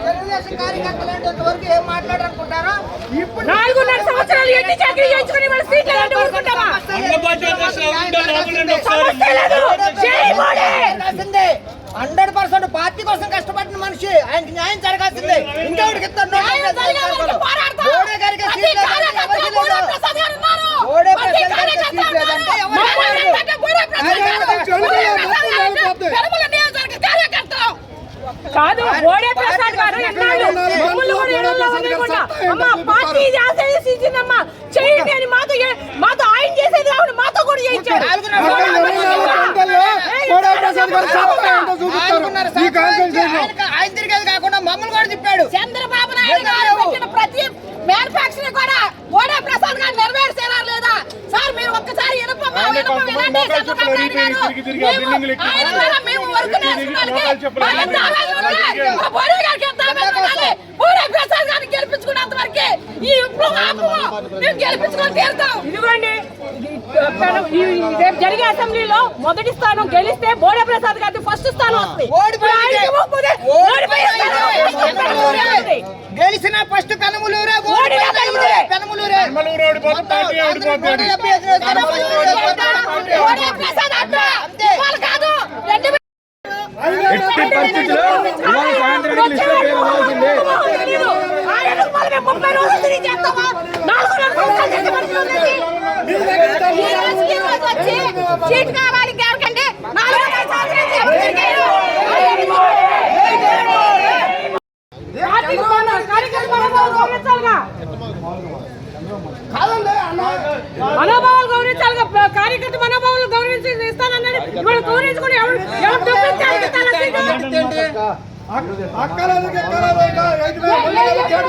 తెలుగుదేశం కార్యకర్తలు అంటే ఇంతవరకు ఏం మాట్లాడాలనుకుంటారో ఇప్పుడు నాలుగున్నర సంవత్సరాలు ఎట్టి చాకరీ చేయించుకుని వాళ్ళ సీట్లు ఎలాంటి ఊరుకుంటావా సమస్య లేదు. జై మోడీ! హండ్రెడ్ పర్సెంట్ పార్టీ కోసం కష్టపడిన మనిషి. ఆయనకి న్యాయం జరగాల్సిందే. ఇంకెవరికి ఇస్తాడు న్యాయం జరిగే వరకు పోరాడతాం. మోడీ గారికి ప్రతి సీట్ లేదంటే కార్యకర్తలో ఎవరికి బూరా లేదు. ప్రసాద్ గారు ఉన్నారు. మోడీ ప్రతి ప్రసాద్ గారికి కార్యకర్త సీట్ లేదంటే ఎవరికి మమ్మల్ని లేదు. ఏంటంటే బూరా ప్రసాద్ గారు, బూరా ప్రసాద్ గారు, పెరుమల నియోజకవర్గ కార్యకర్త. కాదు ఓడే ప్రసాద్ గారు ఎన్నాళ్ళు మమ్మల్ని కూడా ఇళ్ళల్లో వదిలేయకుండా, అమ్మ పార్టీ చేసేది సీజనమ్మ చేయండి అని మాతో ఏ- మాతో ఆయన చేసేది కాకుండా మాతో కూడా చేయించాడు నాలుగున్నర చూపిస్తారు ఈ కాన్సన్ట్రేషన్ ఆయన- ఆయన తిరిగేది కాకుండా మమ్మల్ని కూడా తిప్పాడు చంద్రబాబు నాయుడు గారు పెట్టిన ప్రతి మ్యానుఫాక్చరింగ్ కూడా ఓడే ప్రసాద్ గారు నెరవేర్చేలా లేదా సార్ మీరు ఒక్కసారి ఇనుప ఆయన ఇనుప కొంతమంది వినండి మోకాలు చెప్పులు చంద్రబాబు నాయుడు తిరిగి గారు. తిరిగి తిరిగి ఆ మేము- బిల్డింగ్లు ఎక్కి ఆయన ద్వారా మేము వర్క్ తిరిగి తిరిగి నేర్చుకోవడానికి మోకాలు చెప్పులు మా తిరిగి దారాలు ఉన్నాయి. రాజకీయాలు. మా బోడే గారికి ఎంత ఆనందం ఉండాలి. బోడే ప్రసాద్ గారిని గెలిపించుకున్నంత వరకే ఈ విప్లవం ఆపము. మేము గెలిపించుకొని తీరుతాం. ఇదిగోండి. రేపు జరిగే అసెంబ్లీలో మొదటి స్థానం గెలిస్తే బోడే ప్రసాద్ గారికి ఫస్ట్ స్థానం వస్తుంది. గెలిచిన ఫస్ట్ కనుమలూరే కనుమలూరు. ఓడిపోతుంది. ఎట్టి పరిస్థితుల్లో ఇవాళ సాయంత్రానికి లిస్టులో పేరు మేము ముప్పై రోజులు తిరిగి చేస్తామా? నాలుగున్నర సంవత్సరాలు చేసే వచ్చి సీట్ కావాలి ఎవరికంటే నాలుగున్నర సంవత్సరాలు నుంచి ఎవరు తిరిగారు? పార్టీకి మన కార్యకర్త మనోభావాలు గౌరవించాలిగా. మనోభావాలు గౌరవించాలిగా కార్యకర్త మనోభావాలు గౌరవించి ఇస్తానన్నాడు ఇవాళ గౌరవించుకుని ఎవరు ఎవరు డబ్బులు ఇస్తాను సీటు అక్కలేదు ఎక్కలేదు ఇక ఐదు వేల మంది చేతులు ఉన్నారు. లేదంటే ఇండిపెండెంట్ ఏంటయ్యా? ఎవరు కాదు, కార్యకర్తలే ఉన్నారు ఎంతకన్నా ఎవరు కావాలా? ఎంతకన్నా ఎవరు కావాలా? ఏంటి? ఓ పని- పని చేయించుకుందాంలే. ఇండిపెండెంట్ కాదు, బోడా ప్రసాద్ గారికి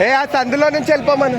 ఏ ఆ సందులో నుంచి వెళ్ళిపోమను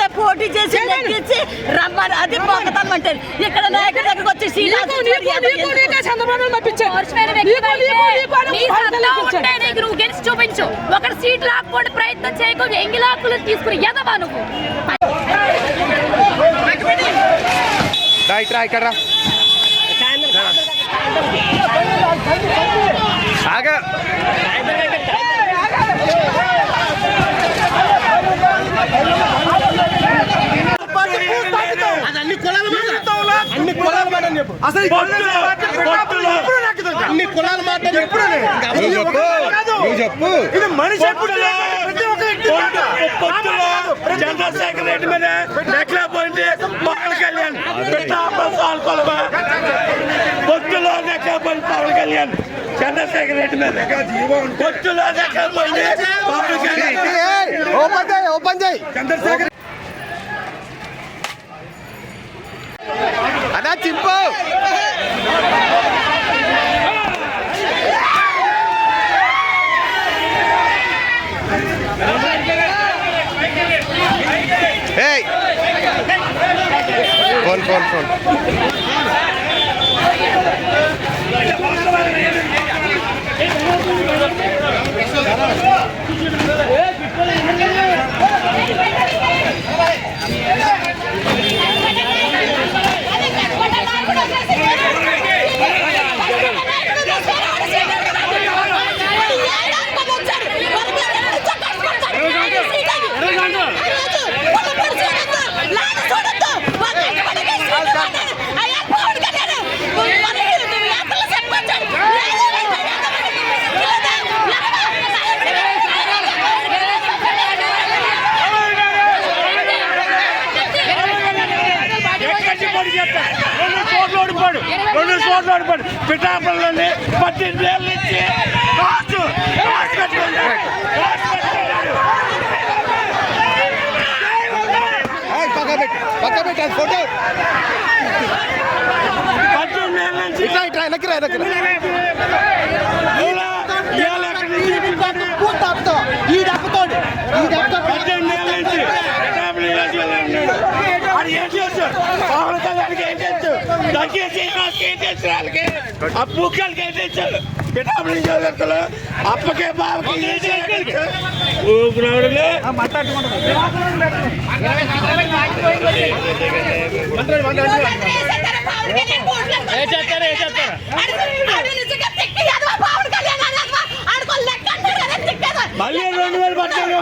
అక్కడ పోటీ చేసి నెగ్గించి రమ్మని అది పోకతమ్మంటారు ఇక్కడ నాయకుడి దగ్గరకు వచ్చి నువ్వు గెలిచి చూపించు. ఒకటి సీట్ లాక్కోండి ప్రయత్నం చేయకు ఎంగి లాక్కులు తీసుకుని ఎదవా నువ్వు? ఇక్కడ ఆగా. అసలు ఈ అన్ని కులాల మాట ఎప్పుడు నువ్వు చెప్పు. ఇది మనిషి ఎప్పుడు ప్రతి ఒక్క. చంద్రశేఖర్ రెడ్డి మీద నెక్లా పోయింది. పవన్ కళ్యాణ్. పెట్టాల్కొలమా పొత్తులో నెక్లా పోయింది పవన్ కళ్యాణ్. చంద్రశేఖర్ రెడ్డి మీద. పొత్తులో నెక్లా పోయింది పవన్ కళ్యాణ్. ఓపెన్ చేయి ఓపెన్ చేయి. Chandrashekar Vai dar tempo! పెట్టి పక్క పెట్టి అది ఫోటో. పద్దెనిమిది ఏళ్ళ నుంచి ఇట్లా ఇట్లా వెనక్కి రా వెనక్కి నుంచి ఈ దెబ్బతోడు ఈ దెబ్బతో పద్దెనిమిది ఏళ్ళ నుంచి పిఠాపురం నియోజకవర్గంలో ఉన్నాడు అది ఏం చేస్తాడు పవన్ కళ్యాణ్కి ఏం చేస్తాడు దగ్గర శ్రీనివాస్కి ఏం చేస్తాడు వాళ్ళకి ఆ బుక్కలకి ఏం చేస్తాడు పిఠాపురం నియోజకవర్గంలో అప్పకే బాబుకి ఏం చేస్తాడు ఊపిరాడులే మళ్ళీ రెండు వేలు పట్టాలి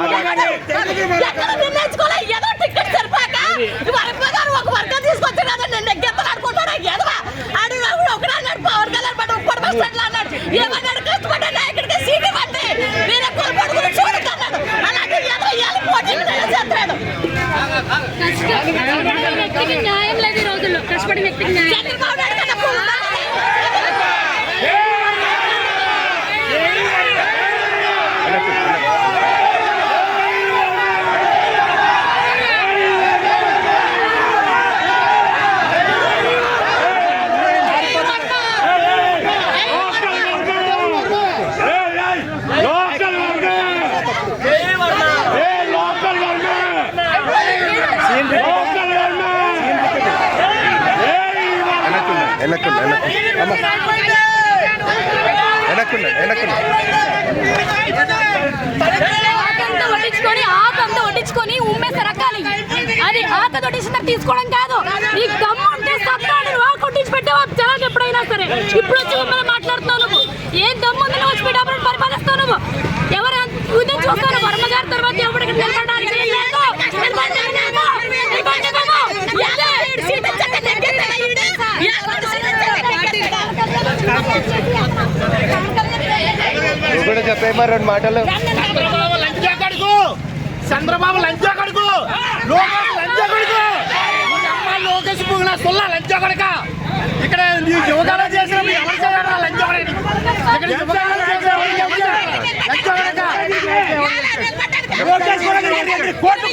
వెనక్కున్నా అమ్మ వెనక్కున్నా వెనక్కున్నా ఆకంతా వడ్డించుకొని ఉమ్మేసి రకాలి అది ఆక వడ్డించిన తీసుకోవడం కాదు. నీకు దమ్ము ఉంటే సత్తాడు ఆ కొట్టించి పెట్టావా? జనాలు ఎప్పుడైనా సరే. ఇప్పుడు వచ్చి మాట్లాడుతున్నావు నువ్వు. ఏం దమ్ము ఉంది నువ్వు వచ్చి పెట్టావు పరిపాలిస్తావు నువ్వు? ఎవరు చూస్తాను వర్మ గారి తర్వాత ఎవరికి కూడా చెప్పే మరి రెండు మాటలు. చంద్రబాబు లంచా కడుగు చంద్రబాబు లంచా కడుగు లోకేష్ లంచా కడుగు ఈ అమ్మ లోకేష్ పువ్వుల సొల్ల లంచా కడుక ఇక్కడ నీ యువకాలం ఎవరు చేయాలి లంచా కడుగు ఇక్కడ యువకాలం చేయాలి? లంచా కడుక లోకేష్ కూడా కోర్టు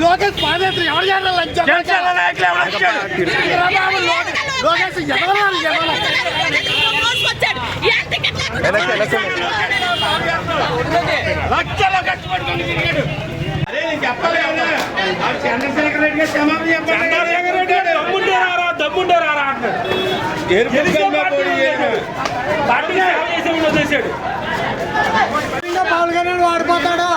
లోకేష్ పాదయాత్ర ఎవరు చేయాలి లంచా లక్షలు ఖర్చు పెట్టుకొని తిరిగాడు. అదే నేను చెప్పాలి కదా ఆ చంద్రశేఖర్ రెడ్డి గారు క్షమాపణ చెప్పండి. చంద్రశేఖర్ రెడ్డి గారు దమ్ముంటే రారా దమ్ముంటే రారా అంటాడు చేశాడు. పవన్ కళ్యాణ్ వాడిపోతాడు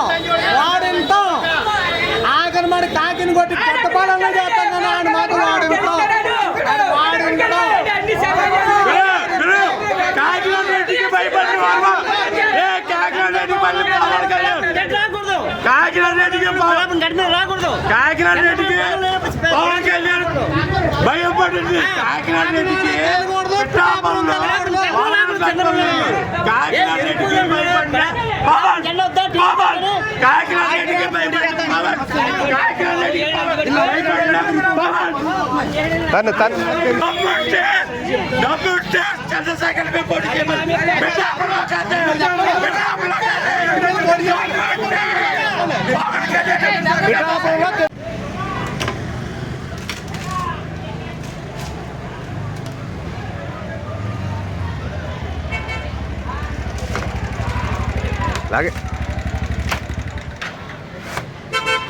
కాకినాడ రెడ్డికి పవన్ కళ్యాణ్ భయపడింది కాకినాడ రెడ్డికి పిఠాపురంలో పవన్ కళ్యాణ్ కాకినాడ రెడ్డికి భయపడిన పవన్ పవన్ కాకినాడ రెడ్డికి భయపడిన పవన్ కాకినాడ రెడ్డికి భయపడిన పవన్ తను తను డబ్బుంటే డబ్బుంటే చంద్రశేఖర్ మీద పోటీ చేయమని పిఠాపురం కాదే, పిఠాపురం కాదే. డబ్బుంటే పవన్ కళ్యాణ్ లాగే ¡Vamos!